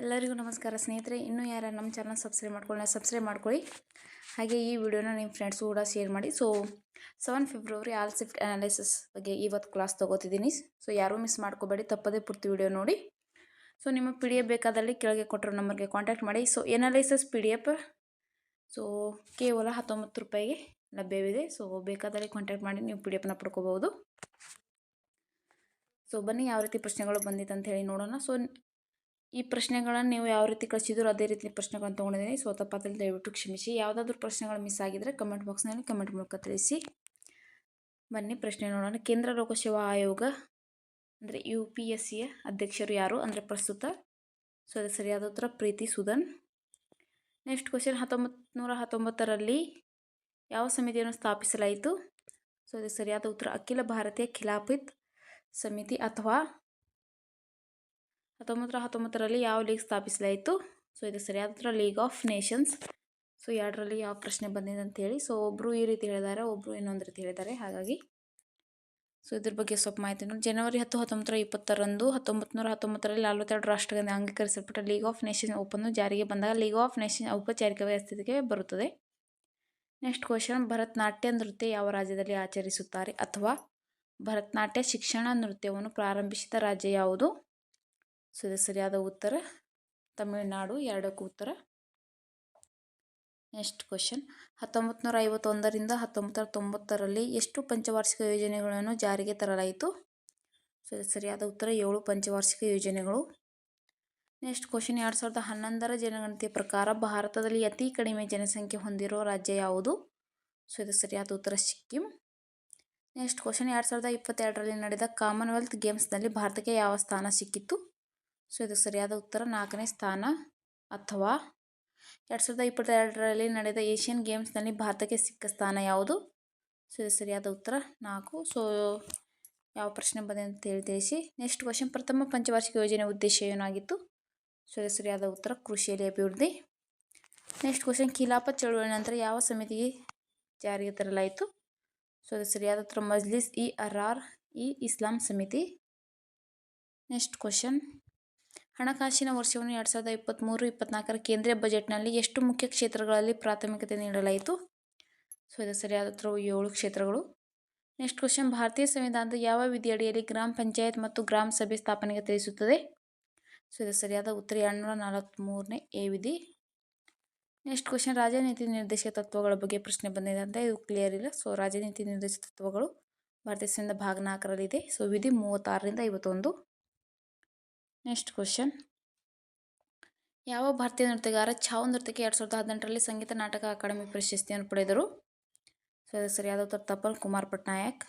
ಎಲ್ಲರಿಗೂ ನಮಸ್ಕಾರ ಸ್ನೇಹಿತರೆ, ಇನ್ನೂ ಯಾರು ನಮ್ಮ ಚಾನಲ್ ಸಬ್ಸ್ಕ್ರೈಬ್ ಮಾಡ್ಕೊಳ್ಳಿ ಸಬ್ಸ್ಕ್ರೈಬ್ ಮಾಡ್ಕೊಳ್ಳಿ. ಹಾಗೆ ಈ ವಿಡಿಯೋನ ನಿಮ್ಮ ಫ್ರೆಂಡ್ಸು ಕೂಡ ಶೇರ್ ಮಾಡಿ. So seven February all shift analysis ಬಗ್ಗೆ ಇವತ್ತು ಕ್ಲಾಸ್ ತೊಗೋತಿದ್ದೀನಿ. ಸೊ ಯಾರೂ ಮಿಸ್ ಮಾಡ್ಕೋಬೇಡಿ, ತಪ್ಪದೇ ಪೂರ್ತಿ ವಿಡಿಯೋ ನೋಡಿ. ಸೊ ನಿಮ್ಮ ಪಿ ಡಿ ಎಫ್ ಬೇಕಾದಲ್ಲಿ ಕೆಳಗೆ ಕೊಟ್ಟಿರೋ ನಂಬರ್ಗೆ ಕಾಂಟ್ಯಾಕ್ಟ್ ಮಾಡಿ. So analysis P D F so ಕೇವಲ ಹತ್ತೊಂಬತ್ತು ರೂಪಾಯಿಗೆ ಲಭ್ಯವಿದೆ. ಸೊ ಬೇಕಾದಲ್ಲಿ ಕಾಂಟ್ಯಾಕ್ಟ್ ಮಾಡಿ, ನೀವು ಪಿ ಡಿ ಎಫ್ನ ಪಡ್ಕೋಬೋದು ಸೊ ಬನ್ನಿ, ಯಾವ ರೀತಿ ಪ್ರಶ್ನೆಗಳು ಬಂದಿತ್ತು ಅಂತ ಹೇಳಿ ನೋಡೋಣ. ಸೊ ಈ ಪ್ರಶ್ನೆಗಳನ್ನು ನೀವು ಯಾವ ರೀತಿ ಕಳಿಸಿದ್ರು ಅದೇ ರೀತಿ ಪ್ರಶ್ನೆಗಳನ್ನು ತೊಗೊಂಡಿದ್ದೀನಿ. ಸೊ ತಪ್ಪಾದಲ್ಲಿ ದಯವಿಟ್ಟು ಕ್ಷಮಿಸಿ. ಯಾವುದಾದ್ರೂ ಪ್ರಶ್ನೆಗಳು ಮಿಸ್ ಆಗಿದರೆ ಕಮೆಂಟ್ ಬಾಕ್ಸ್ನಲ್ಲಿ ಕಮೆಂಟ್ ಮೂಲಕ ತಿಳಿಸಿ. ಬನ್ನಿ, ಪ್ರಶ್ನೆ ನೋಡೋಣ. ಕೇಂದ್ರ ಲೋಕಸೇವಾ ಆಯೋಗ, ಅಂದರೆ ಯು ಪಿ ಎಸ್ ಸಿಯ ಅಧ್ಯಕ್ಷರು ಯಾರು? ಅಂದರೆ ಪ್ರಸ್ತುತ. ಸೊ ಅದು ಸರಿಯಾದ ಉತ್ತರ ಪ್ರೀತಿ ಸುಧನ್. ನೆಕ್ಸ್ಟ್ ಕ್ವಶನ್ ಹತ್ತೊಂಬತ್ತು ನೂರ ಹತ್ತೊಂಬತ್ತರಲ್ಲಿ ಯಾವ ಸಮಿತಿಯನ್ನು ಸ್ಥಾಪಿಸಲಾಯಿತು? ಸೊ ಅದು ಸರಿಯಾದ ಉತ್ತರ ಅಖಿಲ ಭಾರತೀಯ ಖಿಲಾಫಿತ್ ಸಮಿತಿ ಅಥವಾ ಹತ್ತೊಂಬತ್ತರ ಹತ್ತೊಂಬತ್ತರಲ್ಲಿ ಯಾವ ಲೀಗ್ ಸ್ಥಾಪಿಸಲಾಯಿತು? ಸೊ, ಇದು ಸರಿಯಾದ ಉತ್ತರ, ಲೀಗ್ ಆಫ್ ನೇಷನ್ಸ್. ಸೊ, ಎರಡರಲ್ಲಿ ಯಾವ ಪ್ರಶ್ನೆ ಬಂದಿದೆ ಅಂತ ಹೇಳಿ. ಸೊ ಒಬ್ಬರು ಈ ರೀತಿ ಹೇಳಿದ್ದಾರೆ ಒಬ್ಬರು ಇನ್ನೊಂದು ರೀತಿ ಹೇಳಿದ್ದಾರೆ. ಹಾಗಾಗಿ ಸೊ, ಇದ್ರ ಬಗ್ಗೆ ಸ್ವಲ್ಪ ಮಾಹಿತಿ ಜನವರಿ ಹತ್ತು, ಹತ್ತೊಂಬತ್ತರ ಇಪ್ಪತ್ತರಂದು ಹತ್ತೊಂಬತ್ತು ಹತ್ತೊಂಬತ್ತರಲ್ಲಿ ನಲವತ್ತೆರಡು ರಾಷ್ಟ್ರಗಳಿಂದ ಅಂಗೀಕರಿಸಲ್ಪಟ್ಟ ಲೀಗ್ ಆಫ್ ನೇಷನ್ ಒಪ್ಪಂದ ಜಾರಿಗೆ ಬಂದಾಗ ಲೀಗ್ ಆಫ್ ನೇಷನ್ ಔಪಚಾರಿಕ ವ್ಯವಸ್ಥೆಗೆ ಬರುತ್ತದೆ. ನೆಕ್ಸ್ಟ್ ಕ್ವಶನ್, ಭರತನಾಟ್ಯ ನೃತ್ಯ ಯಾವ ರಾಜ್ಯದಲ್ಲಿ ಆಚರಿಸುತ್ತಾರೆ? ಅಥವಾ ಭರತನಾಟ್ಯ ಶಿಕ್ಷಣ ನೃತ್ಯವನ್ನು ಪ್ರಾರಂಭಿಸಿದ ರಾಜ್ಯ ಯಾವುದು? ಸೊ ಇದು ಸರಿಯಾದ ಉತ್ತರ. ತಮಿಳುನಾಡು ಎರಡಕ್ಕೂ ಉತ್ತರ. ನೆಕ್ಸ್ಟ್ ಕ್ವಶನ್ ಹತ್ತೊಂಬತ್ತು ನೂರ ಐವತ್ತೊಂದರಿಂದ ಹತ್ತೊಂಬತ್ತು ತೊಂಬತ್ತರಲ್ಲಿ ಎಷ್ಟು ಪಂಚವಾರ್ಷಿಕ ಯೋಜನೆಗಳನ್ನು ಜಾರಿಗೆ ತರಲಾಯಿತು? ಸೊ ಸರಿಯಾದ ಉತ್ತರ, ಏಳು ಪಂಚವಾರ್ಷಿಕ ಯೋಜನೆಗಳು. ನೆಕ್ಸ್ಟ್ ಕ್ವಶನ್ ಎರಡು ಸಾವಿರದ ಹನ್ನೊಂದರ ಜನಗಣತಿಯ ಪ್ರಕಾರ ಭಾರತದಲ್ಲಿ ಅತಿ ಕಡಿಮೆ ಜನಸಂಖ್ಯೆ ಹೊಂದಿರುವ ರಾಜ್ಯ ಯಾವುದು? ಸೊ ಇದು ಸರಿಯಾದ ಉತ್ತರ, ಸಿಕ್ಕಿಂ. ನೆಕ್ಸ್ಟ್ ಕ್ವಶನ್ ಎರಡು ಸಾವಿರದ ಇಪ್ಪತ್ತೆರಡರಲ್ಲಿ ನಡೆದ ಕಾಮನ್ವೆಲ್ತ್ ಗೇಮ್ಸ್ನಲ್ಲಿ ಭಾರತಕ್ಕೆ ಯಾವ ಸ್ಥಾನ ಸಿಕ್ಕಿತ್ತು? ಸೊ, ಇದಕ್ಕೆ ಸರಿಯಾದ ಉತ್ತರ ನಾಲ್ಕನೇ ಸ್ಥಾನ ಅಥವಾ ಎರಡು ಸಾವಿರದ ಇಪ್ಪತ್ತೆರಡರಲ್ಲಿ ನಡೆದ ಏಷ್ಯನ್ ಗೇಮ್ಸ್ನಲ್ಲಿ ಭಾರತಕ್ಕೆ ಸಿಕ್ಕ ಸ್ಥಾನ ಯಾವುದು? ಸೊ ಇದು ಸರಿಯಾದ ಉತ್ತರ ನಾಲ್ಕು. ಸೊ, ಯಾವ ಪ್ರಶ್ನೆ ಬಂದಿದೆ ಅಂತ ಹೇಳಿ ತಿಳಿಸಿ. ನೆಕ್ಸ್ಟ್ ಕ್ವಶನ್, ಪ್ರಥಮ ಪಂಚವಾರ್ಷಿಕ ಯೋಜನೆ ಉದ್ದೇಶ ಏನಾಗಿತ್ತು ಸೊ ಇದು ಸರಿಯಾದ ಉತ್ತರ ಕೃಷಿಯಲ್ಲಿ ಅಭಿವೃದ್ಧಿ. ನೆಕ್ಸ್ಟ್ ಕ್ವಶನ್, ಖಿಲಾಫತ್ ಚಳುವಳಿ ನಂತರ ಯಾವ ಸಮಿತಿಗೆ ಜಾರಿಗೆ ತರಲಾಯಿತು? ಸೊ ಸರಿಯಾದ ಉತ್ತರ Majlis E R R E Islam ಸಮಿತಿ. ನೆಕ್ಸ್ಟ್ ಕ್ವಶನ್ ಹಣಕಾಸಿನ ವರ್ಷವನ್ನು ಎರಡು ಸಾವಿರದ ಇಪ್ಪತ್ತ್ಮೂರು ಇಪ್ಪತ್ನಾಲ್ಕರ ಕೇಂದ್ರೀಯ ಬಜೆಟ್ನಲ್ಲಿ ಎಷ್ಟು ಮುಖ್ಯ ಕ್ಷೇತ್ರಗಳಲ್ಲಿ ಪ್ರಾಥಮಿಕತೆ ನೀಡಲಾಯಿತು? ಸೊ, ಇದು ಸರಿಯಾದ ಉತ್ತರವು ಏಳು ಕ್ಷೇತ್ರಗಳು. ನೆಕ್ಸ್ಟ್ ಕ್ವಶನ್, ಭಾರತೀಯ ಸಂವಿಧಾನದ ಯಾವ ವಿಧಿಯಡಿಯಲ್ಲಿ ಗ್ರಾಮ ಪಂಚಾಯತ್ ಮತ್ತು ಗ್ರಾಮ ಸಭೆ ಸ್ಥಾಪನೆಗೆ ತಿಳಿಸುತ್ತದೆ? ಸೊ, ಇದು ಸರಿಯಾದ ಉತ್ತರ ಎರಡುನೂರ ನಲವತ್ತ್ಮೂರನೇ ಎ ವಿಧಿ. ನೆಕ್ಸ್ಟ್ ಕ್ವಶನ್, ರಾಜನೀತಿ ನಿರ್ದೇಶಕ ತತ್ವಗಳ ಬಗ್ಗೆ ಪ್ರಶ್ನೆ ಬಂದಿದೆ ಅಂತ ಇದು ಕ್ಲಿಯರ್ ಇಲ್ಲ. ಸೊ, ರಾಜನೀತಿ ನಿರ್ದೇಶಕ ತತ್ವಗಳು ಭಾರತೀಯ ಸಂವಿಧಾನ ಭಾಗ ನಾಲ್ಕರಲ್ಲಿದೆ. ಸೊ, ವಿಧಿ ಮೂವತ್ತಾರರಿಂದ ಐವತ್ತೊಂದು. ನೆಕ್ಸ್ಟ್ ಕ್ವಶನ್ ಯಾವ ಭಾರತೀಯ ನೃತ್ಯಗಾರ ಛಾವು ನೃತ್ಯಕ್ಕೆ ಎರಡು ಸಾವಿರದ ಹದಿನೆಂಟರಲ್ಲಿ ಸಂಗೀತ ನಾಟಕ ಅಕಾಡೆಮಿ ಪ್ರಶಸ್ತಿಯನ್ನು ಪಡೆದರು? ಸೊ ಅದು ಸರಿಯಾದ ಉತ್ತರ ತಪಲ್ ಕುಮಾರ್ ಪಟ್ನಾಯಕ್.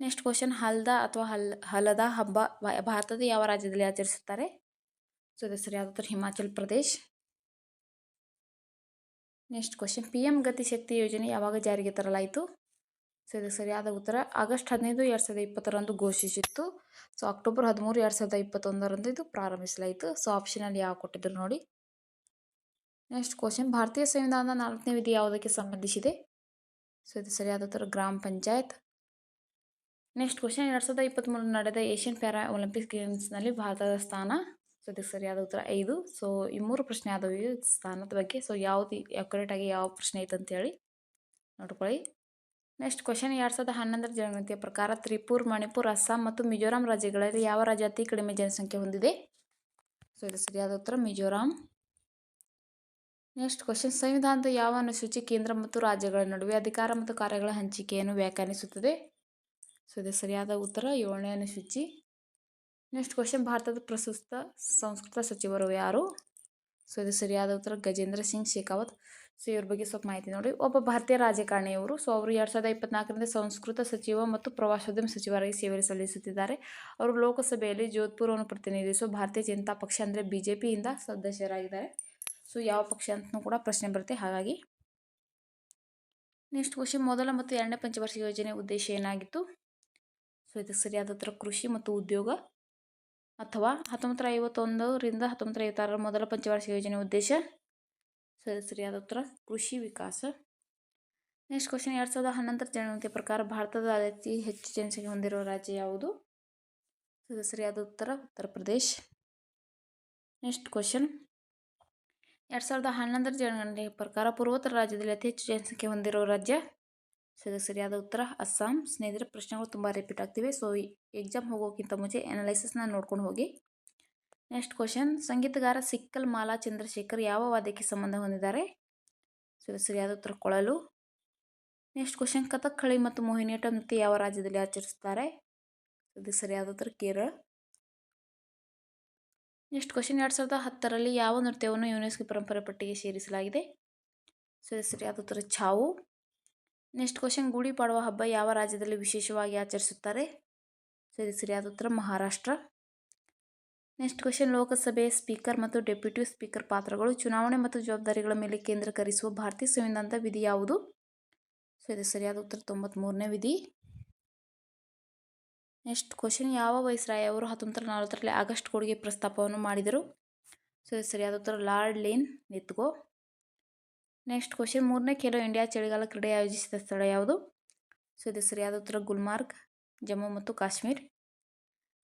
ನೆಕ್ಸ್ಟ್ ಕ್ವಶನ್ ಹಲ್ದಾ ಅಥವಾ ಹಲ್, ಹಲದ ಹಬ್ಬ ಭಾರತದ ಯಾವ ರಾಜ್ಯದಲ್ಲಿ ಆಚರಿಸುತ್ತಾರೆ? ಸೊ ಇದು ಸರಿಯಾದ ಉತ್ತರ Himachal Pradesh. Next question P M Gatishakti ಯೋಜನೆ ಯಾವಾಗ ಜಾರಿಗೆ ತರಲಾಯಿತು? ಸೊ ಇದು ಸರಿಯಾದ ಉತ್ತರ. ಆಗಸ್ಟ್ ಹದಿನೈದು, ಎರಡು ಸಾವಿರದ ಇಪ್ಪತ್ತರಂದು ಘೋಷಿಸಿತ್ತು. ಸೊ, ಅಕ್ಟೋಬರ್ ಹದಿಮೂರು, ಎರಡು ಸಾವಿರದ ಇಪ್ಪತ್ತೊಂದರಂದು ಇದು ಪ್ರಾರಂಭಿಸಲಾಯಿತು. ಸೊ ಆಪ್ಷನಲ್ಲಿ ಯಾವ ಕೊಟ್ಟಿದ್ರು ನೋಡಿ. ನೆಕ್ಸ್ಟ್ ಕ್ವಶನ್ ಭಾರತೀಯ ಸಂವಿಧಾನದ ನಾಲ್ಕನೇ ವಿಧಿ ಯಾವುದಕ್ಕೆ ಸಂಬಂಧಿಸಿದೆ? ಸೊ, ಇದು ಸರಿಯಾದ ಉತ್ತರ. ಗ್ರಾಮ ಪಂಚಾಯತ್. ನೆಕ್ಸ್ಟ್ ಕ್ವಶನ್ ಎರಡು ಸಾವಿರದ ಇಪ್ಪತ್ತ್ಮೂರು ನಡೆದ ಏಷ್ಯನ್ ಪ್ಯಾರಾ ಒಲಿಂಪಿಕ್ಸ್ ಗೇಮ್ಸ್ನಲ್ಲಿ ಭಾರತದ ಸ್ಥಾನ? ಸೊ ಇದಕ್ಕೆ ಸರಿಯಾದ ಉತ್ತರ. ಐದು. ಸೊ, ಈ ಮೂರು ಪ್ರಶ್ನೆ ಆದವು ಸ್ಥಾನದ ಬಗ್ಗೆ. ಸೊ, ಯಾವುದು ಅಕ್ಯುರೇಟಾಗಿ ಯಾವ ಪ್ರಶ್ನೆ ಐತೆ ಅಂತೇಳಿ ನೋಡ್ಕೊಳ್ಳಿ. ನೆಕ್ಸ್ಟ್ ಕ್ವಶನ್ ಎರಡು ಸಾವಿರದ ಹನ್ನೊಂದರ ಜನಗಣತಿಯ ಪ್ರಕಾರ ತ್ರಿಪುರ್, ಮಣಿಪುರ್, ಅಸ್ಸಾಂ ಮತ್ತು ಮಿಜೋರಾಂ ರಾಜ್ಯಗಳಲ್ಲಿ ಯಾವ ರಾಜ್ಯ ಅತಿ ಕಡಿಮೆ ಜನಸಂಖ್ಯೆ ಹೊಂದಿದೆ? ಸೊ ಇದು ಸರಿಯಾದ ಉತ್ತರ ಮಿಜೋರಾಂ. ನೆಕ್ಸ್ಟ್ ಕ್ವಶನ್ ಸಂವಿಧಾನದ ಯಾವ ಅನುಸೂಚಿ ಕೇಂದ್ರ ಮತ್ತು ರಾಜ್ಯಗಳ ನಡುವೆ ಅಧಿಕಾರ ಮತ್ತು ಕಾರ್ಯಗಳ ಹಂಚಿಕೆಯನ್ನು ವ್ಯಾಖ್ಯಾನಿಸುತ್ತದೆ? ಸೊ ಇದು ಸರಿಯಾದ ಉತ್ತರ, ಏಳನೇ ಅನುಸೂಚಿ. ನೆಕ್ಸ್ಟ್ ಕ್ವಶನ್ ಭಾರತದ ಪ್ರಸ್ತುತ ಸಂಸ್ಕೃತ ಸಚಿವರು ಯಾರು? ಸೊ ಇದು ಸರಿಯಾದ ಉತ್ತರ, ಗಜೇಂದ್ರ ಸಿಂಗ್ ಶೇಖಾವತ್. ಸೊ ಇವ್ರ ಬಗ್ಗೆ ಸ್ವಲ್ಪ ಮಾಹಿತಿ ನೋಡಿ. ಒಬ್ಬ ಭಾರತೀಯ ರಾಜಕಾರಣಿಯವರು ಸೊ ಅವರು ಎರಡು ಸಾವಿರದ ಇಪ್ಪತ್ನಾಲ್ಕರಿಂದ ಸಂಸ್ಕೃತ ಸಚಿವ ಮತ್ತು ಪ್ರವಾಸೋದ್ಯಮ ಸಚಿವರಾಗಿ ಸೇವೆ ಸಲ್ಲಿಸುತ್ತಿದ್ದಾರೆ. ಅವರು ಲೋಕಸಭೆಯಲ್ಲಿ ಜೋಧ್ಪುರವನ್ನು ಪ್ರತಿನಿಧಿಸುವ ಭಾರತೀಯ ಜನತಾ ಪಕ್ಷ ಅಂದರೆ ಬಿ ಜೆ ಪಿಯಿಂದ ಸದಸ್ಯರಾಗಿದ್ದಾರೆ. ಸೊ, ಯಾವ ಪಕ್ಷ ಅಂತಲೂ ಕೂಡ ಪ್ರಶ್ನೆ ಬರುತ್ತೆ. ಹಾಗಾಗಿ ನೆಕ್ಸ್ಟ್ ಕ್ವಶನ್, ಮೊದಲ ಮತ್ತು ಎರಡನೇ ಪಂಚವಾರ್ಷಿಕ ಯೋಜನೆ ಉದ್ದೇಶ ಏನಾಗಿತ್ತು? ಸೊ, ಇದಕ್ಕೆ ಸರಿಯಾದ ಉತ್ತರ ಕೃಷಿ ಮತ್ತು ಉದ್ಯೋಗ ಅಥವಾ ಹತ್ತೊಂಬತ್ತರ ಐವತ್ತೊಂದರಿಂದ ಹತ್ತೊಂಬತ್ತರ ಐವತ್ತಾರರ ಮೊದಲ ಪಂಚವಾರ್ಷಿಕ ಯೋಜನೆ ಉದ್ದೇಶ ಸರಿ ಸರಿಯಾದ ಉತ್ತರ ಕೃಷಿ ವಿಕಾಸ ನೆಕ್ಸ್ಟ್ ಕ್ವಶನ್ ಎರಡು ಸಾವಿರದ ಹನ್ನೊಂದರ ಜನಗಣತಿಯ ಪ್ರಕಾರ ಭಾರತದ ಅತಿ ಹೆಚ್ಚು ಜನಸಂಖ್ಯೆ ಹೊಂದಿರುವ ರಾಜ್ಯ ಯಾವುದು ಸದಸ್ಯರಿಯಾದ ಸರಿಯಾದ ಉತ್ತರ ಉತ್ತರ ಪ್ರದೇಶ್ ನೆಕ್ಸ್ಟ್ ಕ್ವಶನ್ ಎರಡು ಸಾವಿರದ ಹನ್ನೊಂದರ ಜನಗಣತಿಯ ಪ್ರಕಾರ ಪೂರ್ವೋತ್ತರ ರಾಜ್ಯದಲ್ಲಿ ಅತಿ ಹೆಚ್ಚು ಜನಸಂಖ್ಯೆ ಹೊಂದಿರುವ ರಾಜ್ಯ ಸೊ ಸರಿಯಾದ ಉತ್ತರ ಅಸ್ಸಾಂ ಸ್ನೇಹಿತರೆ ಪ್ರಶ್ನೆಗಳು ತುಂಬ ರಿಪೀಟ್ ಆಗ್ತಿವೆ ಸೊ ಎಕ್ಸಾಮ್ ಹೋಗೋಕ್ಕಿಂತ ಮುಂಚೆ ಅನಾಲೈಸಿಸ್ನ ನೋಡ್ಕೊಂಡು ಹೋಗಿ ನೆಕ್ಸ್ಟ್ ಕ್ವಶನ್ ಸಂಗೀತಗಾರ ಸಿಕ್ಕಲ್ ಮಾಲಾ ಚಂದ್ರಶೇಖರ್ ಯಾವ ವಾದ್ಯಕ್ಕೆ ಸಂಬಂಧ ಹೊಂದಿದ್ದಾರೆ? ಸೊ ಇದು ಸರಿಯಾದ ಉತ್ತರ ಕೊಳಲು ನೆಕ್ಸ್ಟ್ ಕ್ವಶನ್ ಕಥಕ್ಕಳಿ ಮತ್ತು ಮೋಹಿನಿಯಾಟಂ ನೃತ್ಯ ಯಾವ ರಾಜ್ಯದಲ್ಲಿ ಆಚರಿಸುತ್ತಾರೆ? ಇದು ಸರಿಯಾದ ಉತ್ತರ ಕೇರಳ. ನೆಕ್ಸ್ಟ್ ಕ್ವಶನ್ ಎರಡು ಸಾವಿರದ ಹತ್ತರಲ್ಲಿ ಯಾವ ನೃತ್ಯವನ್ನು ಯುನೆಸ್ಕೋ ಪರಂಪರೆ ಪಟ್ಟಿಗೆ ಸೇರಿಸಲಾಗಿದೆ? ಸರಿ, ಸರಿಯಾದ ಉತ್ತರ ಛಾವು ನೆಕ್ಸ್ಟ್ ಕ್ವಶನ್ ಗುಡಿ ಪಾಡುವ ಹಬ್ಬ ಯಾವ ರಾಜ್ಯದಲ್ಲಿ ವಿಶೇಷವಾಗಿ ಆಚರಿಸುತ್ತಾರೆ? ಸರಿ, ಸರಿಯಾದ ಉತ್ತರ ಮಹಾರಾಷ್ಟ್ರ. ನೆಕ್ಸ್ಟ್ ಕ್ವಶನ್ ಲೋಕಸಭೆಯ ಸ್ಪೀಕರ್ ಮತ್ತು ಡೆಪ್ಯೂಟಿ ಸ್ಪೀಕರ್ ಪಾತ್ರಗಳು, ಚುನಾವಣೆ ಮತ್ತು ಜವಾಬ್ದಾರಿಗಳ ಮೇಲೆ ಕೇಂದ್ರೀಕರಿಸುವ ಭಾರತೀಯ ಸಂವಿಧಾನದ ವಿಧಿ ಯಾವುದು? ಸೊ ಇದು ಸರಿಯಾದ ಉತ್ತರ ತೊಂಬತ್ತ್ಮೂರನೇ ವಿಧಿ. ನೆಕ್ಸ್ಟ್ ಕ್ವಶನ್ ಯಾವ ವೈಸ್ರಾಯ್ ಅವರು ಹತ್ತೊಂಬತ್ತರ ನಲವತ್ತರಲ್ಲಿ ಆಗಸ್ಟ್ ಕೊಡುಗೆ ಪ್ರಸ್ತಾಪವನ್ನು ಮಾಡಿದರು? ಸೊ ಇದು ಸರಿಯಾದ ಉತ್ತರ, ಲಾರ್ಡ್ ಲೇನ್ ನೆತ್ಗೋ ನೆಕ್ಸ್ಟ್ ಕ್ವಶನ್ ಮೂರನೇ ಖೇಲೋ ಇಂಡಿಯಾ ಚಳಿಗಾಲ ಕ್ರೀಡೆ ಆಯೋಜಿಸಿದ ಸ್ಥಳ ಯಾವುದು? ಸೊ ಇದು ಸರಿಯಾದ ಉತ್ತರ, ಗುಲ್ಮಾರ್ಗ್, ಜಮ್ಮು ಮತ್ತು ಕಾಶ್ಮೀರ್.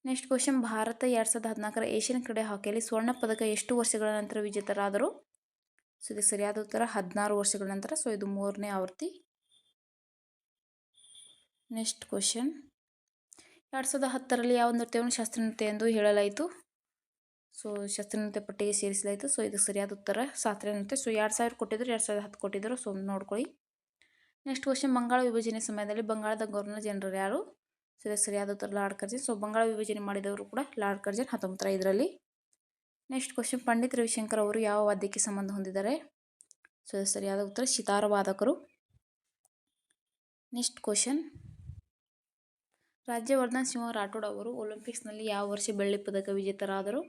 ನೆಕ್ಸ್ಟ್ ಕ್ವಶನ್ ಭಾರತ ಎರಡು ಸಾವಿರದ ಹದಿನಾಲ್ಕರ ಏಷ್ಯನ್ ಕ್ರೀಡೆ ಹಾಕಿಯಲ್ಲಿ ಸ್ವರ್ಣ ಪದಕ ಎಷ್ಟು ವರ್ಷಗಳ ನಂತರ ವಿಜೇತರಾದರು? ಸೊ ಇದಕ್ಕೆ ಸರಿಯಾದ ಉತ್ತರ. ಹದಿನಾರು ವರ್ಷಗಳ ನಂತರ. ಸೊ ಇದು ಮೂರನೇ ಆವೃತ್ತಿ. ನೆಕ್ಸ್ಟ್ ಕ್ವಶನ್ ಎರಡು ಸಾವಿರದ ಹತ್ತರಲ್ಲಿ ಯಾವ ನೃತ್ಯವನ್ನು ಶಾಸ್ತ್ರನೃತ್ಯ ಎಂದು ಹೇಳಲಾಯಿತು? ಸೊ ಶಾಸ್ತ್ರೀಯ ನೃತ್ಯ ಪಟ್ಟಿಗೆ ಸೇರಿಸಲಾಯಿತು. ಸೊ ಇದಕ್ಕೆ ಸರಿಯಾದ ಉತ್ತರ. ಶಾಸ್ತ್ರೀಯ ನೃತ್ಯ. ಸೊ ಎರಡು ಸಾವಿರ ಕೊಟ್ಟಿದ್ರು ಎರಡು ಸಾವಿರದ ಹತ್ತು ಕೊಟ್ಟಿದ್ದರು. ಸೊ ನೋಡ್ಕೊಳ್ಳಿ. ನೆಕ್ಸ್ಟ್ ಕ್ವಶನ್ ಬಂಗಾಳ ವಿಭಜನೆ ಸಮಯದಲ್ಲಿ ಬಂಗಾಳದ ಗವರ್ನರ್ ಜನರಲ್ ಯಾರು? ಸೊ ಇದು ಸರಿಯಾದ ಉತ್ತರ ಲಾರ್ಡ್ ಕರ್ಜನ್. ಸೊ ಬಂಗಾಳ ವಿಭಜನೆ ಮಾಡಿದವರು ಕೂಡ ಲಾರ್ಡ್ ಕರ್ಜನ್ ಹತ್ತೊಂಬತ್ತರ ಇದರಲ್ಲಿ ನೆಕ್ಸ್ಟ್ ಕ್ವಶನ್ ಪಂಡಿತ್ ರವಿಶಂಕರ್ ಅವರು ಯಾವ ವಾದ್ಯಕ್ಕೆ ಸಂಬಂಧ ಹೊಂದಿದ್ದಾರೆ? ಸೊ ಸರಿಯಾದ ಉತ್ತರ. ಸಿತಾರ ವಾದಕರು. ನೆಕ್ಸ್ಟ್ ಕ್ವಶನ್ ರಾಜ್ಯವರ್ಧನ್ ಸಿಂಹ ರಾಠೋಡ್ ಅವರು ಒಲಿಂಪಿಕ್ಸ್ನಲ್ಲಿ ಯಾವ ವರ್ಷ ಬೆಳ್ಳಿ ಪದಕ ವಿಜೇತರಾದರು?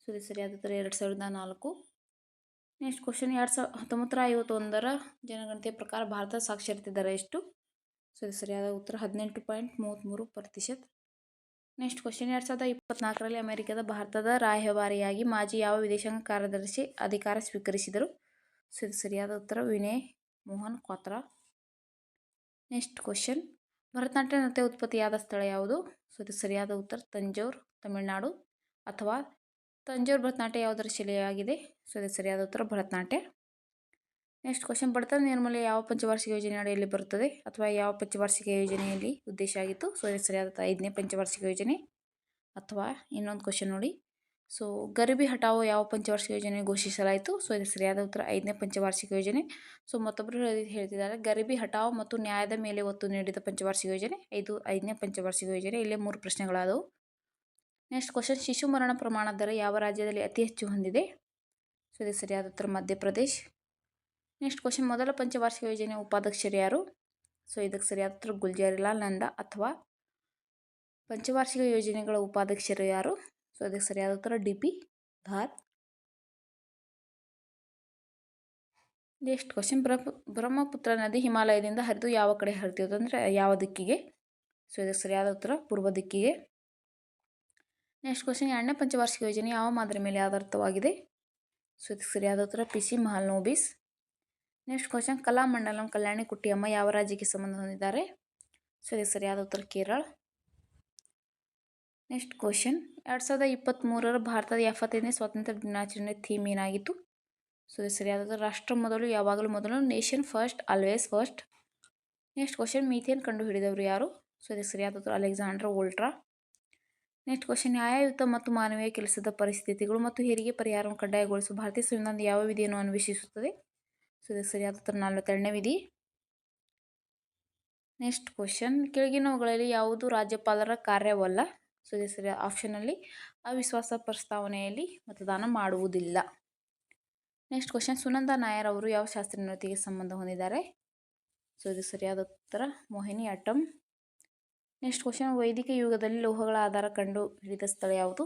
ಸೊ ಸರಿಯಾದ ಉತ್ತರ. ಎರಡು ಸಾವಿರದ ನಾಲ್ಕು. ನೆಕ್ಸ್ಟ್ ಕ್ವಶನ್ ಎರಡು ಸಾವಿರ ಹತ್ತೊಂಬತ್ತರ ಐವತ್ತೊಂದರ ಜನಗಣತಿಯ ಪ್ರಕಾರ ಭಾರತದ ಸಾಕ್ಷರತೆ ದರ ಎಷ್ಟು? ಸೊ ಇದು ಸರಿಯಾದ ಉತ್ತರ ಹದಿನೆಂಟು ಪಾಯಿಂಟ್ ಮೂವತ್ತ್ಮೂರು ಪ್ರತಿಶತ. ನೆಕ್ಸ್ಟ್ ಕ್ವಶನ್ ಎರಡು ಸಾವಿರದ ಇಪ್ಪತ್ನಾಲ್ಕರಲ್ಲಿ ಅಮೆರಿಕದ ಭಾರತದ ರಾಯಭಾರಿಯಾಗಿ ಮಾಜಿ ಯಾವ ವಿದೇಶಾಂಗ ಕಾರ್ಯದರ್ಶಿ ಅಧಿಕಾರ ಸ್ವೀಕರಿಸಿದರು? ಸೊ ಇದು ಸರಿಯಾದ ಉತ್ತರ ವಿನಯ್ ಮೋಹನ್ ಕ್ವಾತ್ರಾ. ನೆಕ್ಸ್ಟ್ ಕ್ವಶನ್ ಭರತನಾಟ್ಯ ನೃತ್ಯ ಉತ್ಪತ್ತಿಯಾದ ಸ್ಥಳ ಯಾವುದು? ಸೊ ಇದು ಸರಿಯಾದ ಉತ್ತರ ತಂಜೋರ್, ತಮಿಳುನಾಡು ಅಥವಾ ತಂಜೋರ್ ಭರತನಾಟ್ಯ ಯಾವುದರ ಶಿಲೆಯಾಗಿದೆ? ಸೊ ಇದು ಸರಿಯಾದ ಉತ್ತರ ಭರತನಾಟ್ಯ. ನೆಕ್ಸ್ಟ್ ಕ್ವಶನ್ ಬರ್ತದೆ. ನಿರ್ಮಲ ಯಾವ ಪಂಚವಾರ್ಷಿಕ ಯೋಜನೆ ಅಡಿಯಲ್ಲಿ ಬರುತ್ತದೆ? ಅಥವಾ ಯಾವ ಪಂಚವಾರ್ಷಿಕ ಯೋಜನೆಯಲ್ಲಿ ಉದ್ದೇಶ ಆಗಿತ್ತು? ಸೊ ಸರಿಯಾದ ಐದನೇ ಪಂಚವಾರ್ಷಿಕ ಯೋಜನೆ. ಅಥವಾ ಇನ್ನೊಂದು ಕ್ವಶನ್ ನೋಡಿ. ಸೊ ಗರಿಬಿ ಹಟಾವು ಯಾವ ಪಂಚವಾರ್ಷಿಕ ಯೋಜನೆ ಘೋಷಿಸಲಾಯಿತು? ಸೊ ಇದು ಸರಿಯಾದ ಉತ್ತರ ಐದನೇ ಪಂಚವಾರ್ಷಿಕ ಯೋಜನೆ. ಸೊ ಮತ್ತೊಬ್ಬರು ಹೇಳಿ ಹೇಳ್ತಿದ್ದಾರೆ. ಗರಿಬಿ ಹಟಾವು ಮತ್ತು ನ್ಯಾಯದ ಮೇಲೆ ಒತ್ತು ನೀಡಿದ ಪಂಚವಾರ್ಷಿಕ ಯೋಜನೆ. ಐದು ಐದನೇ ಪಂಚವಾರ್ಷಿಕ ಯೋಜನೆ. ಇಲ್ಲೇ ಮೂರು ಪ್ರಶ್ನೆಗಳಾದವು. ನೆಕ್ಸ್ಟ್ ಕ್ವಶನ್ ಶಿಶು ಮರಣ ಪ್ರಮಾಣ ದರ ಯಾವ ರಾಜ್ಯದಲ್ಲಿ ಅತಿ ಹೆಚ್ಚು ಹೊಂದಿದೆ? ಸೊ ಇದು ಸರಿಯಾದ ಉತ್ತರ ಮಧ್ಯಪ್ರದೇಶ್. ನೆಕ್ಸ್ಟ್ ಕ್ವಶನ್ ಮೊದಲ ಪಂಚವಾರ್ಷಿಕ ಯೋಜನೆ ಉಪಾಧ್ಯಕ್ಷರು ಯಾರು? ಸೊ ಇದಕ್ಕೆ ಸರಿಯಾದ ಗುಲ್ಜಾರಿಲಾಲ್ ನಂದಾ ಅಥವಾ ಪಂಚವಾರ್ಷಿಕ ಯೋಜನೆಗಳ ಉಪಾಧ್ಯಕ್ಷರು ಯಾರು? ಸೊ ಅದಕ್ಕೆ ಸರಿಯಾದ ಉತ್ತರ D P Dhar. Next question Brahma, Brahmaputra ನದಿ ಹಿಮಾಲಯದಿಂದ ಹರಿದು ಯಾವ ಕಡೆ ಹರಿತಿರೋದು ಅಂದರೆ ಯಾವ ದಿಕ್ಕಿಗೆ? ಸೊ ಇದಕ್ಕೆ ಸರಿಯಾದ ಉತ್ತರ ಪೂರ್ವ ದಿಕ್ಕಿಗೆ. ನೆಕ್ಸ್ಟ್ ಕ್ವಶನ್ ಎರಡನೇ ಪಂಚವಾರ್ಷಿಕ ಯೋಜನೆ ಯಾವ ಮಾದರಿ ಮೇಲೆ ಆಧಾರಿತವಾಗಿದೆ? ಸೊ ಇದಕ್ಕೆ ಸರಿಯಾದ ಉತ್ತರ P C Mahalanobis next question Kalamandalam Kalyani Kuttiyamma ಯಾವ ರಾಜ್ಯಕ್ಕೆ ಸಂಬಂಧ ಹೊಂದಿದ್ದಾರೆ? ಸರಿ ಸರಿಯಾದ ಉತ್ತರ ಕೇರಳ. ನೆಕ್ಸ್ಟ್ ಕ್ವಶನ್ ಎರಡು ಸಾವಿರದ ಇಪ್ಪತ್ತ್ಮೂರರ ಭಾರತದ ಎಪ್ಪತ್ತೈದನೇ ಸ್ವಾತಂತ್ರ್ಯ ದಿನಾಚರಣೆ ಥೀಮ್ ಏನಾಗಿತ್ತು? ಸರಿ ಸರಿಯಾದ ರಾಷ್ಟ್ರ ಮೊದಲು, ಯಾವಾಗಲೂ ಮೊದಲು nation first always first next question methane ಕಂಡುಹಿಡಿದವರು ಯಾರು? ಸರಿ ಸರಿಯಾದ ಉತ್ತರ. ಅಲೆಕ್ಸಾಂಡರ್ ಓಲ್ಟ್ರಾ ನೆಕ್ಸ್ಟ್ ಕ್ವಶನ್ ನ್ಯಾಯಯುತ ಮತ್ತು ಮಾನವೀಯ ಕೆಲಸದ ಪರಿಸ್ಥಿತಿಗಳು ಮತ್ತು ಹೆರಿಗೆ ಪರಿಹಾರವನ್ನು ಕಡ್ಡಾಯಗೊಳಿಸುವ ಭಾರತೀಯ ಸಂವಿಧಾನದ ಯಾವ ವಿಧಿಯನ್ನು ಅನ್ವೇಷಿಸುತ್ತದೆ? ಸೊ ಇದಕ್ಕೆ ಸರಿಯಾದ ಉತ್ತರ ನಲವತ್ತೆರಡನೇ ವಿಧಿ ನೆಕ್ಸ್ಟ್ ಕ್ವಶನ್ ಕೆಳಗಿನವುಗಳಲ್ಲಿ ಯಾವುದು ರಾಜ್ಯಪಾಲರ ಕಾರ್ಯವಲ್ಲ? ಸೊ ಇದು ಸರಿ ಆಪ್ಷನಲ್ಲಿ ಅವಿಶ್ವಾಸ ಪ್ರಸ್ತಾವನೆಯಲ್ಲಿ ಮತದಾನ ಮಾಡುವುದಿಲ್ಲ. ನೆಕ್ಸ್ಟ್ ಕ್ವಶನ್ ಸುನಂದ ನಾಯರ್ ಅವರು ಯಾವ ಶಾಸ್ತ್ರೀಯ ಸಂಬಂಧ ಹೊಂದಿದ್ದಾರೆ? ಸೊ ಇದು ಸರಿಯಾದ ಉತ್ತರ, ಮೋಹಿನಿ ಅಟ್ಟಂ ನೆಕ್ಸ್ಟ್ ಕ್ವಶನ್ ವೈದಿಕ ಯುಗದಲ್ಲಿ ಲೋಹಗಳ ಆಧಾರ ಕಂಡು ಹಿಡಿದ ಸ್ಥಳ ಯಾವುದು?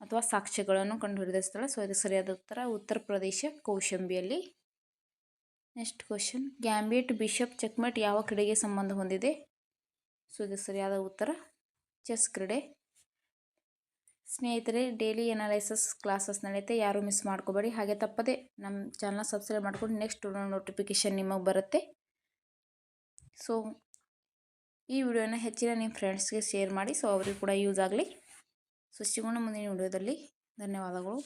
ಅಥವಾ ಸಾಕ್ಷ್ಯಗಳನ್ನು ಕಂಡು ಹಿಡಿದ ಸ್ಥಳ? ಸೊ ಇದು ಸರಿಯಾದ ಉತ್ತರ Uttar Pradesh, ಕೌಶಂಬಿಯಲ್ಲಿ. Next question gambit bishop checkmate ಯಾವ ಕ್ರೀಡೆಗೆ ಸಂಬಂಧ ಹೊಂದಿದೆ? ಸೊ ಇದು ಸರಿಯಾದ ಉತ್ತರ. ಚೆಸ್ ಕ್ರೀಡೆ. ಸ್ನೇಹಿತರೆ ಡೈಲಿ ಎನಾಲಿಸಸ್ ಕ್ಲಾಸಸ್ ನಡೆಯುತ್ತೆ. ಯಾರೂ ಮಿಸ್ ಮಾಡ್ಕೋಬೇಡಿ. ಹಾಗೆ ತಪ್ಪದೆ ನಮ್ಮ ಚಾನಲ್ನ ಸಬ್ಸ್ಕ್ರೈಬ್ ಮಾಡ್ಕೊಂಡು ನೆಕ್ಸ್ಟ್ ನೋಟಿಫಿಕೇಶನ್ ನಿಮಗೆ ಬರುತ್ತೆ. ಸೊ ಈ ವಿಡಿಯೋನ ಹೆಚ್ಚಿನ ನಿಮ್ಮ ಫ್ರೆಂಡ್ಸ್ಗೆ ಶೇರ್ ಮಾಡಿ. ಸೊ ಅವರಿಗೆ ಕೂಡ ಯೂಸ್ ಆಗಲಿ. ಸೊ ಸಿಗೋಣ ಮುಂದಿನ ವಿಡಿಯೋದಲ್ಲಿ. ಧನ್ಯವಾದಗಳು.